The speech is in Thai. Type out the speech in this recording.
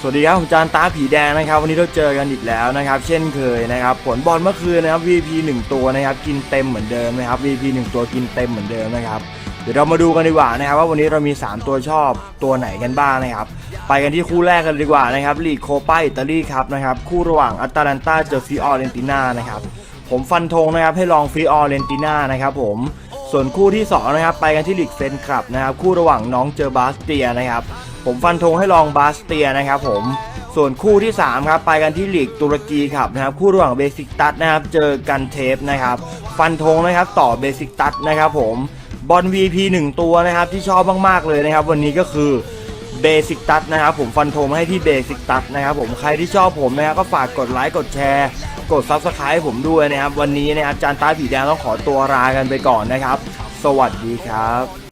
สวัสดีครับผมจานตาผีแดงนะครับ วันนี้เราเจอกันอีกแล้วนะครับ เช่นเคยนะครับ ผลบอลเมื่อคืนนะครับ VP 1 ตัวนะครับ กินเต็มเหมือนเดิมนะครับ VP 1 ตัวกินเต็มเหมือนเดิมนะครับเดี๋ยวเรามาดูกันดีกว่านะครับ ว่าวันนี้เรามี 3 ตัวชอบตัวไหนกันบ้างนะครับ ไปกันที่คู่แรกกันดีกว่านะครับลีกโคปาอิตาลีครับนะครับคู่ระหว่างอัตแลนตาเจอฟิออเรนติน่านะครับผมฟันธงนะครับให้ลองฟิออเรนติน่านะครับผมส่วนคู่ที่2นะครับไปกันที่ลีกเฟนคลับนะครับคู่ระหว่างน้องเจอบาสเตียนะครับ ผมฟันธงให้ลองบาสเตียนะครับผมส่วนคู่ที่ 3 ครับ ไปกันที่ลีกตุรกีครับนะครับ คู่ระหว่างเบสิกตัสนะครับ เจอกันเทปนะครับ ฟันธงนะครับต่อเบสิกตัสนะครับผมบอล VP 1 ตัวนะครับ ที่ชอบมากๆเลยนะครับ วันนี้ก็คือเบสิกตัสนะครับ ผมฟันธงให้ที่เบสิกตัสนะครับ ผมใครที่ชอบผมนะครับก็ฝากกดไลค์กดแชร์ กด Subscribe ให้ผมด้วยนะครับ วันนี้นะครับจานตาผีแดงต้องขอตัวลากันไปก่อนนะครับ สวัสดีครับ